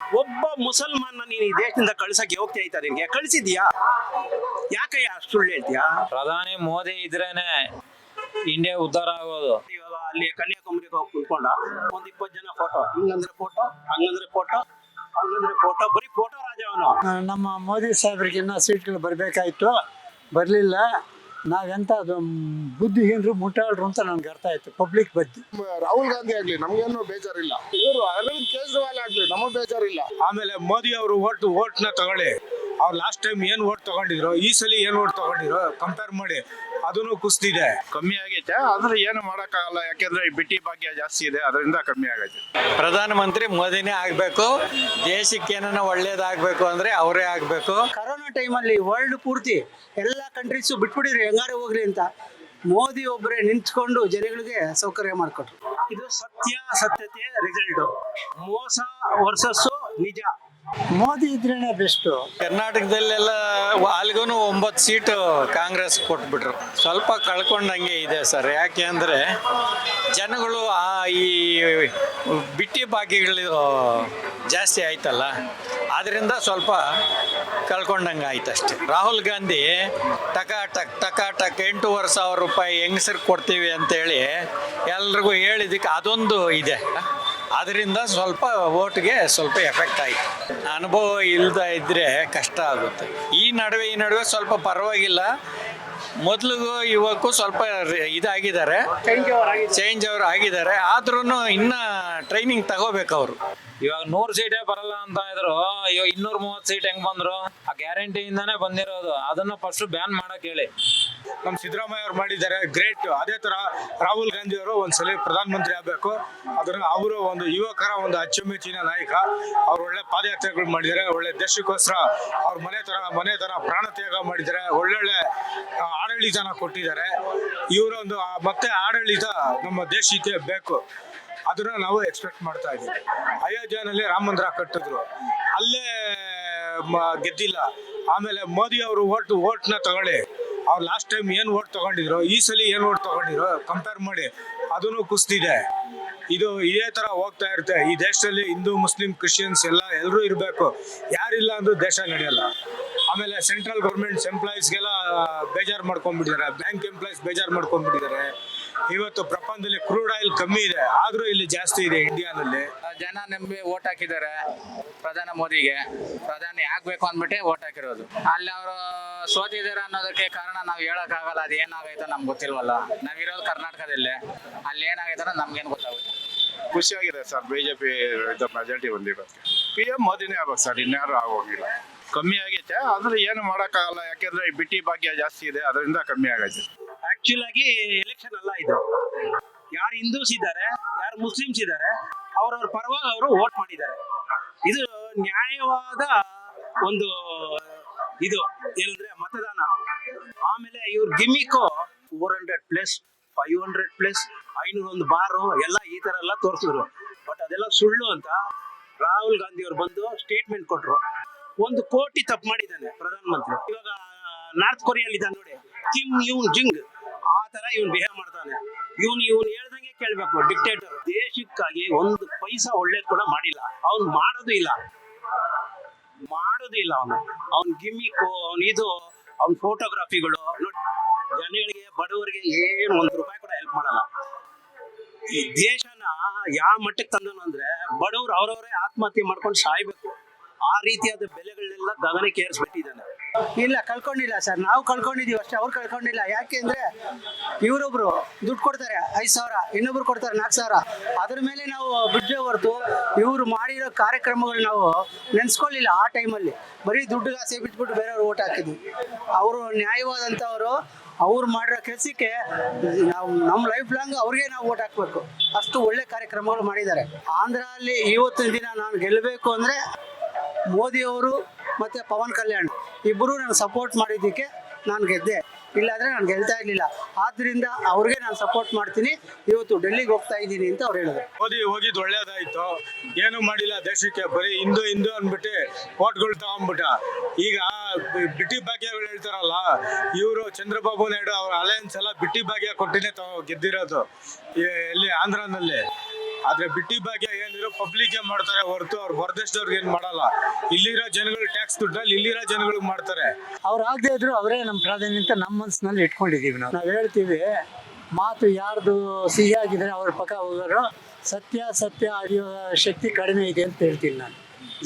ಒಬ್ಬ ಮುಸಲ್ಮಾನ ನೀನು ಈ ದೇಶದಿಂದ ಕಳ್ಸಕ್ಕೆ ಹೋಗ್ತಾ ಇದ್ದಾರೆ ನಿನ್ಗೆ. ಕಳ್ಸಿದ್ಯಾ? ಯಾಕಯ್ಯ ಅಷ್ಟು ಸುಳ್ಳು ಹೇಳ್ತೀಯಾ? ಪ್ರಧಾನಿ ಮೋದಿ ಇದ್ರೇನೆ ಇಂಡಿಯಾ ಉದ್ಧಾರ ಆಗೋದು. ಇವಾಗ ಅಲ್ಲಿ ಕನ್ಯಾಕುಮಾರಿಗೆ ಹೋಗಿ ಕುತ್ಕೊಂಡ. ಒಂದ್ ಇಪ್ಪತ್ತು ಜನ ಫೋಟೋ ಹಿಂಗಂದ್ರೆ ಫೋಟೋ ಹಂಗಂದ್ರೆ ಫೋಟೋ ಹಂಗಂದ್ರೆ ಫೋಟೋ ಬರೀ ಫೋಟೋ ರಾಜ ಅವನು. ನಮ್ಮ ಮೋದಿ ಸಾಹೇಬ್ರಿಗೆ ಇನ್ನೂ ಸೀಟ್ಗಳು ಬರಬೇಕಾಯ್ತು. ಬರಲಿಲ್ಲ. ನಾವೆಂತ ಅದು ಬುದ್ಧಿಹೀನರು ಮುಟ್ಟಾಳ್ರು ಅಂತ ನನ್ಗೆ ಅರ್ಥ ಆಯ್ತು ಪಬ್ಲಿಕ್ ಬಗ್ಗೆ. ರಾಹುಲ್ ಗಾಂಧಿ ಆಗ್ಲಿ ನಮ್ಗೇನು ಬೇಜಾರಿಲ್ಲ. ಇವರು ಅರವಿಂದ್ ಕೇಜ್ರಿವಾಲ್ ಆಗ್ಲಿ ನಮಗ್ ಬೇಜಾರಿಲ್ಲ. ಆಮೇಲೆ ಮೋದಿ ಅವರು ಓಟ್ ಓಟ್ನ ನ ತಗೊಳ್ಳಿ. ಅವ್ರು ಲಾಸ್ಟ್ ಟೈಮ್ ಏನ್ ಓಟ್ ತಗೊಂಡಿದ್ರು ಈ ಸಲ ಏನ್ ಓಟ್ ತಗೊಂಡಿದ್ರು ಕಂಪೇರ್ ಮಾಡಿ. ಅದನ್ನು ಕುಸ್ತಿದೆ. ಕಮ್ಮಿ ಆಗೈತೆ ಆದ್ರೆ ಏನು ಮಾಡೋಕ್ಕಾಗಲ್ಲ. ಯಾಕೆಂದ್ರೆ ಈ ಬಿಟ್ಟಿ ಭಾಗ್ಯ ಜಾಸ್ತಿ ಇದೆ ಅದರಿಂದ ಕಮ್ಮಿ ಆಗೈತೆ. ಪ್ರಧಾನಮಂತ್ರಿ ಮೋದಿನೇ ಆಗಬೇಕು. ದೇಶಕ್ಕೆ ಏನನ್ನ ಒಳ್ಳೇದಾಗ್ಬೇಕು ಅಂದ್ರೆ ಅವರೇ ಆಗಬೇಕು. ಕರೋನಾ ಟೈಮಲ್ಲಿ ವರ್ಲ್ಡ್ ಪೂರ್ತಿ ಎಲ್ಲ ಕಂಟ್ರೀಸು ಬಿಟ್ಬಿಟ್ಟಿದ್ರು ಹೆಂಗಾರು ಹೋಗ್ಲಿ ಅಂತ. ಮೋದಿ ಒಬ್ಬರೇ ನಿಂತ್ಕೊಂಡು ಜನಗಳಿಗೆ ಸೌಕರ್ಯ ಮಾಡಿಕೊಟ್ರು. ಇದು ಸತ್ಯ ಸತ್ಯತೆ ರಿಸಲ್ಟ್ ಮೋಸ ವರ್ಸಸ್ಸು ನಿಜ. ಮೋದಿ ಇದ್ರೇನೆ ಬೆಸ್ಟ್ ಕರ್ನಾಟಕದಲ್ಲೆಲ್ಲ ಅಲ್ಲಿಗೂ ಒಂಬತ್ತು ಸೀಟು ಕಾಂಗ್ರೆಸ್ ಕೊಟ್ಬಿಟ್ರು. ಸ್ವಲ್ಪ ಕಳ್ಕೊಂಡಂಗೆ ಇದೆ ಸರ್. ಯಾಕೆ ಅಂದರೆ ಜನಗಳು ಆ ಈ ಬಿಟ್ಟಿ ಬಾಕಿಗಳು ಜಾಸ್ತಿ ಆಯ್ತಲ್ಲ. ಅದರಿಂದ ಸ್ವಲ್ಪ ಕಳ್ಕೊಂಡಂಗೆ ಆಯ್ತು ಅಷ್ಟೇ. ರಾಹುಲ್ ಗಾಂಧಿ ಟಕ ಟಕ್ ಟಕ ಟಕ್ ಎಂಟೂವರೆ ಸಾವಿರ ರೂಪಾಯಿ ಹೆಂಗಸ್ರಿಗೆ ಕೊಡ್ತೀವಿ ಅಂತೇಳಿ ಎಲ್ರಿಗೂ ಹೇಳಿದಕ್ಕೆ ಅದೊಂದು ಇದೆ. ಅದರಿಂದ ಸ್ವಲ್ಪ ಓಟ್ಗೆ ಸ್ವಲ್ಪ ಎಫೆಕ್ಟ್ ಆಯಿತು. ಅನುಭವ ಇಲ್ಲದ ಇದ್ದರೆ ಕಷ್ಟ ಆಗುತ್ತೆ. ಈ ನಡುವೆ ಈ ನಡುವೆ ಸ್ವಲ್ಪ ಪರವಾಗಿಲ್ಲ. ಮೊದಲಿಗೂ ಇವಕ್ಕೂ ಸ್ವಲ್ಪ ಇದಾಗಿದ್ದಾರೆ. ಚೇಂಜ್ ಅವರು ಆಗಿದ್ದಾರೆ. ಆದ್ರೂ ಇನ್ನ ಟ್ರೈನಿಂಗ್ ತಗೋಬೇಕು ಅವರು. ಇವಾಗ ನೂರು ಸೀಟೇ ಬರಲ್ಲ ಅಂತ ಇದ್ರು. ಇವಾಗ ಇನ್ನೂರ್ ಮೂವತ್ತು ಸೀಟ್ ಹೆಂಗ್ ಬಂದ್ರು? ಆ ಗ್ಯಾರಂಟಿಯಿಂದಾನೇ ಬಂದಿರೋದು. ಅದನ್ನ ಫಸ್ಟ್ ಬ್ಯಾನ್ ಮಾಡಕ್ ಹೇಳಿ. ನಮ್ ಸಿದ್ದರಾಮಯ್ಯ ಅವ್ರು ಮಾಡಿದ್ದಾರೆ. ಗ್ರೇಟ್ ಅದೇ ತರ ರಾಹುಲ್ ಗಾಂಧಿ ಅವರು ಒಂದ್ಸಲ ಪ್ರಧಾನಮಂತ್ರಿ ಆಗಬೇಕು. ಅದ್ರ ಅವರು ಒಂದು ಯುವಕರ ಒಂದು ಅಚ್ಚುಮೆಚ್ಚಿನ ನಾಯಕ. ಅವ್ರು ಒಳ್ಳೆ ಪಾದಯಾತ್ರೆಗಳು ಮಾಡಿದ್ದಾರೆ. ಒಳ್ಳೆ ದೇಶಕ್ಕೋಸ್ಕರ ಅವ್ರ ಮನೆ ತರ ಮನೆ ತರ ಪ್ರಾಣ ತ್ಯಾಗ ಮಾಡಿದ್ದಾರೆ. ಒಳ್ಳೊಳ್ಳೆ ಆಡಳಿತನ ಕೊಟ್ಟಿದ್ದಾರೆ. ಇವರೊಂದು ಮತ್ತೆ ಆಡಳಿತ ನಮ್ಮ ದೇಶಕ್ಕೆ ಬೇಕು. ಅದನ್ನ ನಾವು ಎಕ್ಸ್ಪೆಕ್ಟ್ ಮಾಡ್ತಾ ಇದ್ದೀವಿ. ಅಯೋಧ್ಯೆನಲ್ಲಿ ರಾಮ ಮಂದಿರ ಕಟ್ಟಿದ್ರು. ಅಲ್ಲೇ ಗೆದ್ದಿಲ್ಲ. ಆಮೇಲೆ ಮೋದಿ ಅವರು ಓಟ್, ಓಟ್ನ ತಗೊಳ್ಳಿ. ಅವ್ರು ಲಾಸ್ಟ್ ಟೈಮ್ ಏನ್ ಓಟ್ ತಗೊಂಡಿದ್ರು, ಈ ಸಲ ಏನ್ ಓಟ್ ತಗೊಂಡಿದ್ರು ಕಂಪೇರ್ ಮಾಡಿ. ಅದನ್ನು ಕುಸ್ತಿದೆ. ಇದು ಇದೇ ತರ ಹೋಗ್ತಾ ಇರುತ್ತೆ. ಈ ದೇಶದಲ್ಲಿ ಹಿಂದೂ, ಮುಸ್ಲಿಂ, ಕ್ರಿಶ್ಚಿಯನ್ಸ್ ಎಲ್ಲ ಎಲ್ಲರೂ ಇರಬೇಕು. ಯಾರಿಲ್ಲ ಅಂದ್ರೆ ದೇಶ ನಡೆಯಲ್ಲ. ಆಮೇಲೆ ಸೆಂಟ್ರಲ್ ಗೌರ್ಮೆಂಟ್ಸ್ ಎಂಪ್ಲಾಯೀಸ್ಗೆಲ್ಲ ಬೇಜಾರು ಮಾಡ್ಕೊಂಡ್ಬಿಟ್ಟಿದ್ದಾರೆ. ಬ್ಯಾಂಕ್ ಎಂಪ್ಲಾಯೀಸ್ ಬೇಜಾರು ಮಾಡ್ಕೊಂಡ್ಬಿಟ್ಟಿದ್ದಾರೆ. ಇವತ್ತು ಪ್ರಪಂಚದಲ್ಲಿ ಕ್ರೂಡ್ ಆಯಿಲ್ ಕಮ್ಮಿ ಇದೆ ಆದ್ರೂ ಇಲ್ಲಿ ಜಾಸ್ತಿ ಇದೆ ಇಂಡಿಯಾದಲ್ಲಿ. ಜನ ನಂಬಿ ಓಟ್ ಹಾಕಿದ್ದಾರೆ ಪ್ರಧಾನ ಮೋದಿಗೆ. ಪ್ರಧಾನಿ ಆಗ್ಬೇಕು ಅಂದ್ಬಿಟ್ಟೆ ಓಟ್ ಹಾಕಿರೋದು. ಅಲ್ಲಿ ಅವರು ಸೋತಿದ್ದಾರೆ ಅನ್ನೋದಕ್ಕೆ ಕಾರಣ ನಾವು ಹೇಳಕ್ಕಾಗಲ್ಲ ಅದು ಏನಾಗೈತೋ ನಮ್ಗೆ ಗೊತ್ತಿಲ್ವಲ್ಲ. ನಾವಿರೋದು ಕರ್ನಾಟಕದಲ್ಲಿ. ಅಲ್ಲಿ ಏನಾಗೈತೋ ನಮ್ಗೇನು ಗೊತ್ತಾಗುತ್ತೆ. ಖುಷಿಯಾಗಿದೆ ಸರ್ ಬಿಜೆಪಿ ಮೆಜಾರಿಟಿ ಬಂದಿರೋದಕ್ಕೆ ಪಿ ಎಂ ಮೋದಿನೇ ಆಗ್ಬೇಕು ಸರ್ ಇನ್ಯಾರು ಆಗೋಗಿಲ್ಲ. ಕಮ್ಮಿ ಆಗೈತೆ ಆದ್ರೆ ಏನು ಮಾಡೋಕ್ಕಾಗಲ್ಲ ಯಾಕೆಂದ್ರೆ ಈ ಬಿಟ್ಟಿ ಭಾಗ್ಯ ಜಾಸ್ತಿ ಇದೆ ಅದರಿಂದ ಕಮ್ಮಿ ಆಗೈತೆ. ಆಕ್ಚುಲ್ ಆಗಿ ಎಲೆಕ್ಷನ್ ಅಲ್ಲ ಇದು. ಯಾರು ಹಿಂದೂಸ್ ಇದ್ದಾರೆ, ಯಾರು ಮುಸ್ಲಿಮ್ಸ್ ಇದ್ದಾರೆ, ಅವ್ರವ್ರ ಪರವಾಗಿ ಅವರು ವೋಟ್ ಮಾಡಿದ್ದಾರೆ. ಇದು ನ್ಯಾಯವಾದ ಒಂದು ಇದು, ಏನಂದ್ರೆ ಮತದಾನ. ಆಮೇಲೆ ಇವ್ರ gimmick four hundred plus five hundred plus ಐನೂರ ಒಂದು ಬಾರು, ಎಲ್ಲ ಈ ತರ ಎಲ್ಲ ತೋರಿಸಿದ್ರು. ಬಟ್ ಅದೆಲ್ಲ ಸುಳ್ಳು ಅಂತ ರಾಹುಲ್ ಗಾಂಧಿ ಅವ್ರು ಬಂದು ಸ್ಟೇಟ್ಮೆಂಟ್ ಕೊಟ್ರು. ಒಂದು ಕೋಟಿ ತಪ್ಪು ಮಾಡಿದ್ದಾನೆ ಪ್ರಧಾನಮಂತ್ರಿ. ಇವಾಗ, ನಾರ್ತ್ ಕೊರಿಯಲ್ಲಿ ಇದ್ದಾನೆ ನೋಡಿ ಕಿಮ್ ಯೂನ್ ಜಿಂಗ್ ತರ ಇವನ್ ಬಿಹೇವ್ ಮಾಡ್ತಾನೆ. ಇವನ್ ಇವನ್ ಹೇಳ್ದಂಗೆ ಕೇಳ್ಬೇಕು ಡಿಕ್ಟೇಟರ್ ದೇಶಕ್ಕಾಗಿ ಒಂದು ಪೈಸಾ ಒಳ್ಳೇದ್ ಕೂಡ ಮಾಡಿಲ್ಲ. ಅವ್ನ್ ಮಾಡೋದು ಇಲ್ಲ. ಮಾಡೋದು ಅವನು. ಅವ್ನ್ ಗಿಮ್ಮಿಕ್ಕು ಅವ್ನ್ ಇದು, ಅವ್ನ್ ಫೋಟೋಗ್ರಾಫಿಗಳು ಜನಗಳಿಗೆ, ಬಡವರಿಗೆ ಏನು ಒಂದ್ ರೂಪಾಯಿ ಕೂಡ ಹೆಲ್ಪ್ ಮಾಡಲ್ಲ. ಈ ದೇಶನ ಯಾವ ಮಟ್ಟಕ್ಕೆ ತಂದನು ಅಂದ್ರೆ, ಬಡವರು ಅವ್ರವರೇ ಆತ್ಮಹತ್ಯೆ ಮಾಡ್ಕೊಂಡು ಸಾಯ್ಬೇಕು. ಆ ರೀತಿಯಾದ ಬೆಲೆಗಳನ್ನೆಲ್ಲ ಗಗನಕ್ಕೆ ಏರಿಸ್ಬಿಟ್ಟಿದ್ದಾನೆ ಇಲ್ಲ, ಕಳ್ಕೊಂಡಿಲ್ಲ ಸರ್. ನಾವು ಕಳ್ಕೊಂಡಿದೀವಿ ಅಷ್ಟೇ, ಅವ್ರು ಕಳ್ಕೊಂಡಿಲ್ಲ. ಯಾಕೆ ಯಾಕೆಂದ್ರೆ ಇವರೊಬ್ರು ದುಡ್ಡು ಕೊಡ್ತಾರೆ, ಐದು ಸಾವಿರ, ಇನ್ನೊಬ್ರು ಕೊಡ್ತಾರೆ, ನಾಲ್ಕು ಸಾವಿರ. ಅದ್ರ ಮೇಲೆ ನಾವು ಬಿಡ್ಜೆ ಹೊರತು ಇವರು ಮಾಡಿರೋ ಕಾರ್ಯಕ್ರಮಗಳು ನಾವು ನೆನೆಸ್ಕೊಳ್ಳಿಲ್ಲ ಆ ಟೈಮಲ್ಲಿ ಬರೀ ದುಡ್ಡು ಆಸೆ ಬಿಟ್ಬಿಟ್ಟು ಬೇರೆಯವ್ರು ಓಟ್ ಹಾಕಿದ್ವಿ. ಅವರು ನ್ಯಾಯವಾದಂಥವ್ರು, ಅವ್ರು ಮಾಡಿರೋ ಕೆಲಸಕ್ಕೆ ನಾವು ನಮ್ಮ ಲೈಫ್ ಲಾಂಗ್ ಅವ್ರಿಗೆ ನಾವು ಓಟ್ ಹಾಕ್ಬೇಕು. ಅಷ್ಟು ಒಳ್ಳೆ ಕಾರ್ಯಕ್ರಮಗಳು ಮಾಡಿದ್ದಾರೆ. ಆಂಧ್ರ ಅಲ್ಲಿ ಇವತ್ತಿನ ದಿನ ನಾನು ಗೆಲ್ಲಬೇಕು ಅಂದರೆ ಮೋದಿ ಅವರು ಮತ್ತು ಪವನ್ ಕಲ್ಯಾಣ್. ಇಬ್ಬರು ನಾನು ಸಪೋರ್ಟ್ ಮಾಡಿದ್ದಕ್ಕೆ ನಾನು ಗೆದ್ದೆ. ಇಲ್ಲಾಂದರೆ ನಾನು ಗೆಲ್ತಾ ಇರಲಿಲ್ಲ. ಆದ್ದರಿಂದ ಅವ್ರಿಗೆ ನಾನು ಸಪೋರ್ಟ್ ಮಾಡ್ತೀನಿ. ಇವತ್ತು ಡೆಲ್ಲಿಗೆ ಹೋಗ್ತಾ ಇದ್ದೀನಿ ಅಂತ ಅವ್ರು ಹೇಳಿದ್ರು. ಮೋದಿ ಹೋಗಿದ್ದು ಒಳ್ಳೇದಾಯ್ತು. ಏನು ಮಾಡಿಲ್ಲ ದೇಶಕ್ಕೆ. ಬರೀ ಹಿಂದೂ ಹಿಂದೂ ಅಂದ್ಬಿಟ್ಟು ಓಟ್ಗಳು ತಗೊಂಡ್ಬಿಟ್ಟ. ಈಗ ಬಿಟ್ಟಿ ಭಾಗ್ಯಗಳು ಹೇಳ್ತಾರಲ್ಲ, ಇವರು ಚಂದ್ರಬಾಬು ನಾಯ್ಡು ಅವ್ರ ಅಲಯನ್ಸ್ ಎಲ್ಲ ಬಿಟ್ಟಿ ಭಾಗ್ಯ ಕೊಟ್ಟಿನೇ ಗೆದ್ದಿರೋದು. ಇಲ್ಲಿ ಆಂಧ್ರನಲ್ಲಿ. ಆದ್ರೆ ಬಿಟ್ಟಿ ಭಾಗ್ಯ ಏನಿರೋ ಪಬ್ಲಿಕ್ ಮಾಡ್ತಾರೆ ಹೊರತು ಅವ್ರು ಹೊರದೇಶದವ್ರಿಗೆ ಏನ್ ಮಾಡಲ್ಲ. ಇಲ್ಲಿರೋ ಜನಗಳು ಟ್ಯಾಕ್ಸ್ ದುಡ್ಡಲ್ಲಿ ಇಲ್ಲಿರೋ ಜನಗಳಿಗೆ ಮಾಡ್ತಾರೆ. ಅವ್ರು ಆಗದೆ ಇದ್ರು ಅವರೇ ನಮ್ಮ ಅಂತ ನಮ್ಮ ಮನಸ್ಸಿನಲ್ಲಿ ಇಟ್ಕೊಂಡಿದ್ದೀವಿ ನಾವು. ನಾವು ಹೇಳ್ತೀವಿ, ಮಾತು ಯಾರ್ದು ಸಿಹಿ ಆಗಿದ್ರೆ ಅವ್ರ ಪಕ್ಕ ಹೋಗೋರು ಸತ್ಯ ಸತ್ಯ ಅರಿಯೋ ಶಕ್ತಿ ಕಡಿಮೆ ಇದೆ ಅಂತ ಹೇಳ್ತೀನಿ ನಾನು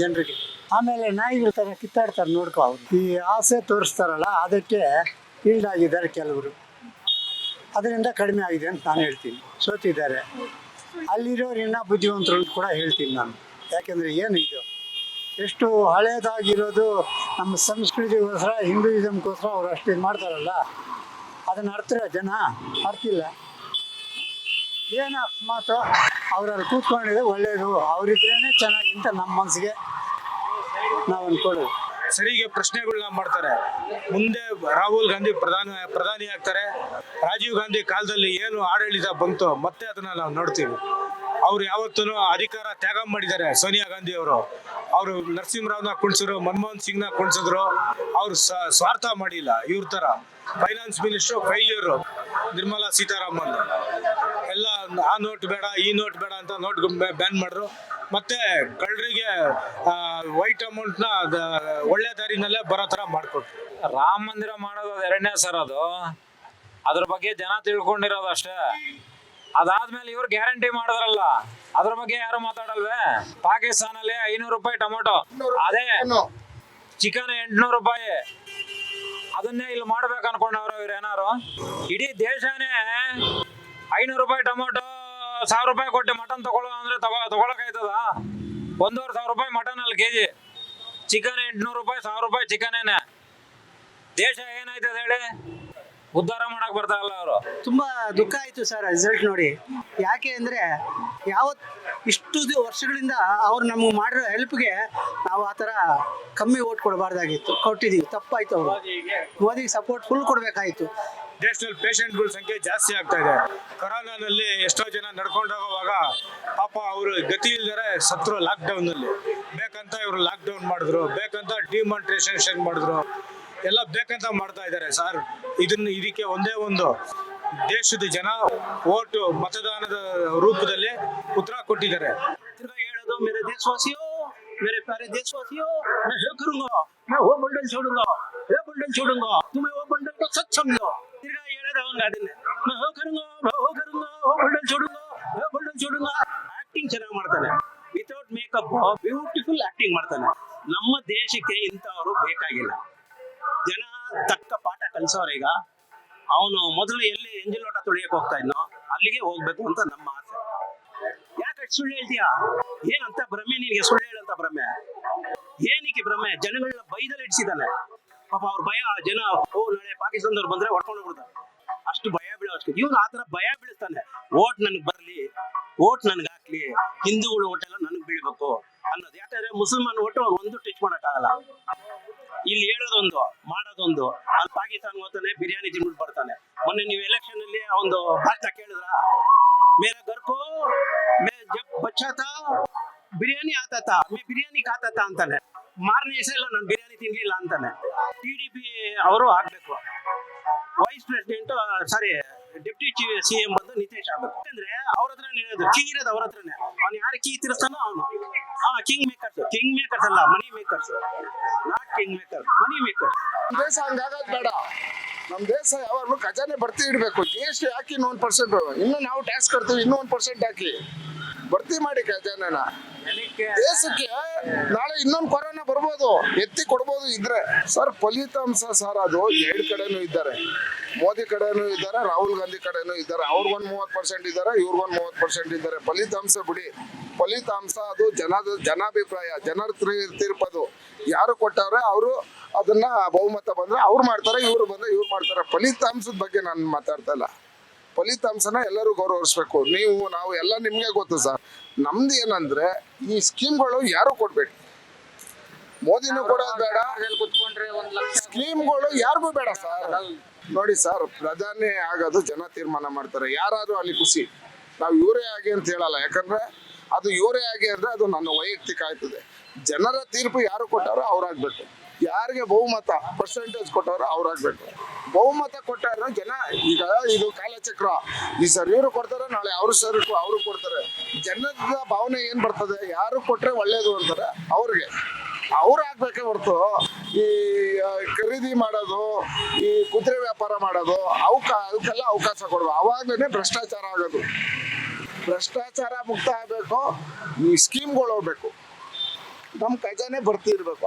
ಜನರಿಗೆ. ಆಮೇಲೆ ನಾಯಿಗಳ ಥರ ಕಿತ್ತಾಡ್ತಾರೆ ನೋಡ್ಕೊ ಅವ್ರು. ಈ ಆಸೆ ತೋರಿಸ್ತಾರಲ್ಲ, ಅದಕ್ಕೆ ಈಲ್ಡ್ ಆಗಿದ್ದಾರೆ ಕೆಲವರು. ಅದರಿಂದ ಕಡಿಮೆ ಆಗಿದೆ ಅಂತ ನಾನು ಹೇಳ್ತೀನಿ. ಸೋತಿದ್ದಾರೆ. ಅಲ್ಲಿರೋರು ಇನ್ನೂ ಬುದ್ಧಿವಂತರು ಕೂಡ ಹೇಳ್ತೀನಿ ನಾನು. ಯಾಕೆಂದರೆ ಏನು ಇದು? ಎಷ್ಟು ಹಳೇದಾಗಿರೋದು ನಮ್ಮ ಸಂಸ್ಕೃತಿಗೋಸ್ಕರ ಹಿಂದೂಯಿಸಮ್ಗೋಸ್ಕರ ಅವ್ರು ಅಷ್ಟು ಇದು ಮಾಡ್ತಾರಲ್ಲ? ಅದನ್ನು ಅರ್ಥರ ಜನ? ಅರ್ತಿಲ್ಲ. ಏನು ಅಕಸ್ಮಾತ್ ಅವ್ರಲ್ಲಿ ಕೂತ್ಕೊಂಡಿದ್ರೆ ಒಳ್ಳೆಯದು ಅವರಿದ್ರೇ ಚೆನ್ನಾಗಿ ಅಂತ ನಮ್ಮ ಮನಸ್ಸಿಗೆ ನಾವು ಅನ್ಕೊಳ್ಳೋದು ಸರಿಗೆ ಪ್ರಶ್ನೆಗಳನ್ನ ಮಾಡ್ತಾರೆ. ಮುಂದೆ ರಾಹುಲ್ ಗಾಂಧಿ ಪ್ರಧಾನ, ಪ್ರಧಾನಿ ಆಗ್ತಾರೆ. ರಾಜೀವ್ ಗಾಂಧಿ ಕಾಲದಲ್ಲಿ ಏನು ಆಡಳಿತ ಬಂತು ಮತ್ತೆ ಅದನ್ನ ನಾವು ನೋಡ್ತೀವಿ. ಅವ್ರು ಯಾವತ್ತೂ ಅಧಿಕಾರ ತ್ಯಾಗ ಮಾಡಿದ್ದಾರೆ ಸೋನಿಯಾ ಗಾಂಧಿ ಅವರು. ಅವರು ನರಸಿಂಹರಾವ್ನ ಕುಣಿಸಿದ್ರು ಮನಮೋಹನ್ ಸಿಂಗ್ನ ಕುಣಿಸಿದ್ರು ಅವ್ರು ಸ್ವಾರ್ಥ ಮಾಡಿಲ್ಲ ಇವ್ರ ತರ. Finance minister failure Nirmala Sitharaman. ಎಲ್ಲ ಆ ನೋಟ್ ಬೇಡ ಈ ನೋಟ್ ಬೇಡ ಅಂತ ನೋಟ್ ಬ್ಯಾನ್ ಮಾಡಿದ್ರು ಮತ್ತೆ ಕಳ್ಳರಿಗೆ ವೈಟ್ ಅಮೌಂಟ್ನ ಒಳ್ಳೆ ದಾರಿನಲ್ಲೇ ಬರೋ ಥರ ಮಾಡಿಕೊಟ್ರು. ರಾಮ ಮಂದಿರ ಮಾಡೋದು ಅದು ಎರಡನೇ ಸರ್ ಅದು. ಅದ್ರ ಬಗ್ಗೆ ಜನ ತಿಳ್ಕೊಂಡಿರೋದು ಅಷ್ಟೇ. ಅದಾದ್ಮೇಲೆ ಇವ್ರು ಗ್ಯಾರಂಟಿ ಮಾಡಿದ್ರಲ್ಲ ಅದ್ರ ಬಗ್ಗೆ ಯಾರು ಮಾತಾಡಲ್ವೇ? ಪಾಕಿಸ್ತಾನಲ್ಲಿ ಐನೂರು ರೂಪಾಯಿ ಟೊಮೊಟೊ. ಅದೇ ಚಿಕನ್ ಎಂಟ್ನೂರು ರೂಪಾಯಿ. ಅದನ್ನೇ ಇಲ್ಲಿ ಮಾಡ್ಬೇಕು ಅನ್ಕೊಂಡವ್ರು ಇವ್ರು ಏನಾರು ಇಡೀ ದೇಶನೇ ಐನೂರು ರೂಪಾಯಿ ಟೊಮೊಟೊ, ಸಾವಿರ ರೂಪಾಯಿ ಕೊಟ್ಟು ಮಟನ್ ತಗೊಳ್ಳೋ ಅಂದ್ರೆ ತಗೋ ತಗೊಳಕಾಯ್ತದ ಒಂದೂವರೆ ಸಾವಿರ ರೂಪಾಯಿ ಮಟನ್ ಅಲ್ಲಿ ಕೆಜಿ. ಚಿಕನ್ ಎಂಟ್ನೂರು ರೂಪಾಯಿ, ಸಾವಿರ ರೂಪಾಯಿ ಚಿಕನ್ ಏನೇ. ದೇಶ ಏನಾಯ್ತದ ಹೇಳಿ? ಉದ್ಧಾರ ಮಾಡಕ್ ಬರ್ತಾ ಇಲ್ಲ ಅವರು. ತುಂಬಾ ದುಃಖ ಆಯ್ತು ಸರ್ ರಿಸಲ್ಟ್ ನೋಡಿ. ಯಾಕೆ ಅಂದ್ರೆ ಯಾವತ್ ಇಷ್ಟು ದಿ- ವರ್ಷಗಳಿಂದ ಅವ್ರು ನಮಗೆ ಮಾಡಿರೋ ಹೆಲ್ಪ್ಗೆ ನಾವು ಆ ಥರ ಕಮ್ಮಿ ಓಟ್ ಕೊಡಬಾರ್ದಾಗಿತ್ತು. ಕೊಟ್ಟಿದ್ದೀವಿ. ತಪ್ಪಾಯ್ತು ಅವರು. ಮೋದಿಗೆ ಸಪೋರ್ಟ್ ಫುಲ್ ಕೊಡ್ಬೇಕಾಯ್ತು. ದೇಶದಲ್ಲಿ ಪೇಷಂಟ್ಗಳ ಸಂಖ್ಯೆ ಜಾಸ್ತಿ ಆಗ್ತಾ ಇದೆ. ಕೊರೋನಾದಲ್ಲಿ ಎಷ್ಟೋ ಜನ ನಡ್ಕೊಂಡು ಹೋಗುವಾಗ ಪಾಪ ಅವರು ಗತಿ ಇಲ್ದರೆ ಸತ್ರು ಲಾಕ್ಡೌನ್ ಅಲ್ಲಿ. ಬೇಕಂತ ಇವರು ಲಾಕ್ಡೌನ್ ಮಾಡಿದ್ರು. ಬೇಕಂತ ಡಿಮಾಂಟ್ರೇಷನ್ ಮಾಡಿದ್ರು. ಎಲ್ಲ ಬೇಕಂತ ಮಾಡ್ತಾ ಇದ್ದಾರೆ ಸರ್ ಇದನ್ನ ಇದಕ್ಕೆ ಒಂದೇ ಒಂದು ದೇಶದ ಜನ ಓಟು ಮತದಾನದ ರೂಪದಲ್ಲಿ ಉತ್ತರ ಕೊಟ್ಟಿದ್ದಾರೆ ತಿರ್ಗಾ ಹೇಳೋದು ಮೇರೆ ದೇಶವಾಸಿಯೋ मेरे प्यारे देशवासियों मैं ये करूंगा मैं वो बंडल छोड़ूंगा ये बंडल छोड़ूंगा तुम्हें वो बंडल को सच समझो ತಿರ್ಗಾ ಹೇಳೋದು ಅವಂಗ ಅದನ್ನೇ मैं वो करूंगा मैं वो करूंगा वो बंडल छोड़ूंगा वो बंडल छोड़ूंगा ಆಕ್ಟಿಂಗ್ ಚೆನ್ನಾಗಿ ಮಾಡ್ತಾನೆ ವಿತೌಟ್ ಮೇಕಪ್ ಬ್ಯೂಟಿಫುಲ್ ಆಕ್ಟಿಂಗ್ ಮಾಡ್ತಾನೆ ನಮ್ಮ ದೇಶಕ್ಕೆ ಇಂಥವರು ಬೇಕಾಗಿಲ್ಲ ಜನ ತಕ್ಕ ಪಾಠ ಕಲಿಸೋರು ಈಗ, ಅವನು ಮೊದಲು ಎಲ್ಲಿ ಎಂಜಿಲ್ ಓಟ ತೊಳಿಯಕ್ ಹೋಗ್ತಾ ಇದ್ನೋ ಅಲ್ಲಿಗೆ ಹೋಗ್ಬೇಕು ಅಂತ ನಮ್ಮ ಆಸೆ. ಯಾಕೆ ಸುಳ್ಳು ಹೇಳ್ತೀಯಾ? ಏನಂತ ಭ್ರಮೆ, ನಿನಗೆ ಸುಳ್ಳು ಹೇಳಂತ ಭ್ರಮೆ. ಏನಕ್ಕೆ ಭ್ರಮೆ? ಜನಗಳನ್ನ ಬೈದಲ್ಲಿ ಇಡಿಸಿದಾನೆ ಪಾಪ ಅವ್ರ ಭಯ, ಜನ, ಓ, ನಾಳೆ ಪಾಕಿಸ್ತಾನದವ್ರು ಬಂದ್ರೆ ಹೊಡ್ಕೊಂಡು ಬಿಡ್ತಾರೆ ಅಷ್ಟು ಭಯ ಬೀಳೋ ಅಷ್ಟು. ಇವ್ನು ಆತರ ಭಯ ಬೀಳಿಸ್ತಾನೆ. ಓಟ್ ನನಗ್ ಬರ್ಲಿ, ಓಟ್ ನನ್ಗೆ ಹಾಕ್ಲಿ, ಹಿಂದೂಗಳು ಓಟ್ ಎಲ್ಲ ನನಗ್ ಬೀಳ್ಬೇಕು ಅನ್ನೋದು. ಯಾಕಂದ್ರೆ ಮುಸಲ್ಮಾನ್ ಓಟು ಒಂದು ಟಚ್ ಮಾಡಕ್ಕಾಗಲ್ಲ. ಇಲ್ಲಿ ಹೇಳೋದೊಂದು ಅದೊಂದು ಅಲ್ಲಿ ಪಾಕಿಸ್ತಾನ ಹೋಗ್ತಾನೆ ಬಿರಿಯಾನಿ ತಿನ್ಬಿಟ್ಟು ಬರ್ತಾನೆ. ಮೊನ್ನೆ ನೀವು ಎಲೆಕ್ಷನ್ ಅಲ್ಲಿ ಒಂದು ಭಾಷಣ ಕೇಳಿದ್ರ? ಮೇರ ಗರ್ಕು ಮೇ ಬಚ್ಚಾತ, ಬಿರಿಯಾನಿ ಆತತ, ಮೇ ಬಿರಿಯಾನಿ ಕಾತತ ಅಂತಾನೆ. ಮಾರನೇ ಹೆಸರು ಇಲ್ಲ ನಾನು ಬಿರಿಯಾನಿ ತಿನ್ಲಿಲ್ಲ ಅಂತಾನೆ. ಟಿ ಡಿ ಪಿ ಅವರು ಆಗ್ಬೇಕು vice president sorry deputy C M ಬಂದು ನಿತೇಶ್ ಅಂದ್ರೆ ಯಾಕಂದ್ರೆ ಅವ್ರ ಹತ್ರ ಹೇಳೋದು ಕೀ ಇರೋದು ಅವ್ರ ಹತ್ರನೇ. ಅವ್ನು ಯಾರು ಕೀ ತಿರ್ಸ್ತಾನೋ ಅವನು. ಹಾ ಕಿಂಗ್ ಮೇಕರ್ಸ್ ಕಿಂಗ್ ಮೇಕರ್ಸ್ ಅಲ್ಲ money makers not king maker money makers ನಮ್ ದೇಶ ಹಂಗಾಗೋದು ಬೇಡ. ನಮ್ ದೇಶ ಯಾವಾಗ್ಲೂ ಖಜಾನೆ ಬರ್ತಿ ಇಡ್ಬೇಕು. ಜಿ ಎಸ್ ಟಿ ಹಾಕಿ ಇನ್ನೊಂದ್ ಪರ್ಸೆಂಟ್ ಇನ್ನು ನಾವು ಟ್ಯಾಕ್ಸ್ ಕಟ್ತೀವಿ ಇನ್ನೂ ಒಂದ್ ಪರ್ಸೆಂಟ್ ಹಾಕಿ. ಭರ್ತಿ ಮಾಡಿ ಖಜಾನೆನ. ದೇಶಕ್ಕೆ ನಾಳೆ ಇನ್ನೊಂದು ಕೊರೋನಾ ಬರ್ಬೋದು. ಎತ್ತಿ ಕೊಡ್ಬೋದು ಇದ್ರೆ. ಸರ್ ಫಲಿತಾಂಶ ಸರ್ ಅದು. ಎರಡು ಕಡೆನೂ ಇದ್ದಾರೆ. ಮೋದಿ ಕಡೆನೂ ಇದ್ದಾರೆ ರಾಹುಲ್ ಗಾಂಧಿ ಕಡೆನೂ ಇದ್ದಾರೆ. ಅವ್ರಿಗೊಂದು ಮೂವತ್ತು ಪರ್ಸೆಂಟ್ ಇದ್ದಾರೆ ಇವ್ರಿಗೊಂದು ಮೂವತ್ತು ಪರ್ಸೆಂಟ್ ಇದ್ದಾರೆ. ಫಲಿತಾಂಶ ಬಿಡಿ. ಫಲಿತಾಂಶ ಅದು ಜನದ ಜನಾಭಿಪ್ರಾಯ ಜನರ ತೀರ್- ತೀರ್ಪದು. ಯಾರು ಕೊಟ್ಟವ್ರೆ ಅವರು ಅದನ್ನ ಬಹುಮತ ಬಂದ್ರೆ ಅವ್ರು ಮಾಡ್ತಾರೆ ಇವ್ರು ಬಂದ್ರೆ ಇವ್ರು ಮಾಡ್ತಾರೆ. ಫಲಿತಾಂಶದ ಬಗ್ಗೆ ನಾನು ಮಾತಾಡ್ತಾ ಇಲ್ಲ. ಫಲಿತಾಂಶನ ಎಲ್ಲರೂ ಗೌರವಿಸ್ಬೇಕು. ನೀವು ನಾವು ಎಲ್ಲ ನಿಮ್ಗೆ ಗೊತ್ತು ಸರ್. ನಮ್ದು ಏನಂದ್ರೆ ಈ ಸ್ಕೀಮ್ಗಳು ಯಾರು ಕೊಡ್ಬೇಡಿ? ಮೋದಿನೂ ಕೊಡೋದು ಬೇಡ. ಕುತ್ಕೊಂಡ್ರೆ ಒಂದ್ ಲಕ್ಷ ಸ್ಕೀಮ್ಗಳು ಯಾರಿಗೂ ಬೇಡ ಸರ್. ನೋಡಿ ಸರ್, ಪ್ರಧಾನಿ ಆಗೋದು ಜನ ತೀರ್ಮಾನ ಮಾಡ್ತಾರೆ. ಯಾರಾದ್ರೂ ಅಲ್ಲಿ ಖುಷಿ. ನಾವು ಇವರೇ ಆಗಿ ಅಂತ ಹೇಳಲ್ಲ. ಯಾಕಂದ್ರೆ ಅದು ಇವರೇ ಆಗಿ ಅಂದ್ರೆ ಅದು ನನ್ನ ವೈಯಕ್ತಿಕ ಆಯ್ತದೆ. ಜನರ ತೀರ್ಪು ಯಾರು ಕೊಟ್ಟಾರೋ ಅವ್ರಾಗ್ಬೇಕು. ಯಾರಿಗೆ ಬಹುಮತ ಪರ್ಸೆಂಟೇಜ್ ಕೊಟ್ಟಾರೋ ಅವ್ರಾಗ್ಬೇಕು. ಬಹುಮತ ಕೊಟ್ಟಾರ ಜನ ಈಗ ಇದು ಕಾಲಚಕ್ರ. ಈ ಸರ್ ಇವರು ಕೊಡ್ತಾರೆ, ನಾಳೆ ಅವ್ರ ಸರ್ ಅವರು ಕೊಡ್ತಾರೆ. ಜನದ ಭಾವನೆ ಏನ್ ಬರ್ತದೆ? ಯಾರು ಕೊಟ್ರೆ ಒಳ್ಳೇದು ಅಂತಾರೆ ಅವ್ರಿಗೆ. ಅವ್ರು ಆಗ್ಬೇಕೇ ಹೊರ್ತು ಈ ಖರೀದಿ ಮಾಡೋದು ಕುದುರೆ ವ್ಯಾಪಾರ ಮಾಡೋದು, ಅವಕ ಅದಕ್ಕೆಲ್ಲ ಅವಕಾಶ ಕೊಡಬೇಕು ಅವಾಗಲೇ ಭ್ರಷ್ಟಾಚಾರ ಆಗೋದು. ಭ್ರಷ್ಟಾಚಾರ ಮುಕ್ತ ಆಗಬೇಕು, ಈ ಸ್ಕೀಮ್ಗಳು ಹೋಗ್ಬೇಕು. ನಮ್ಮ ಖಜಾನೆ ಬರ್ತಿರ್ಬೇಕು.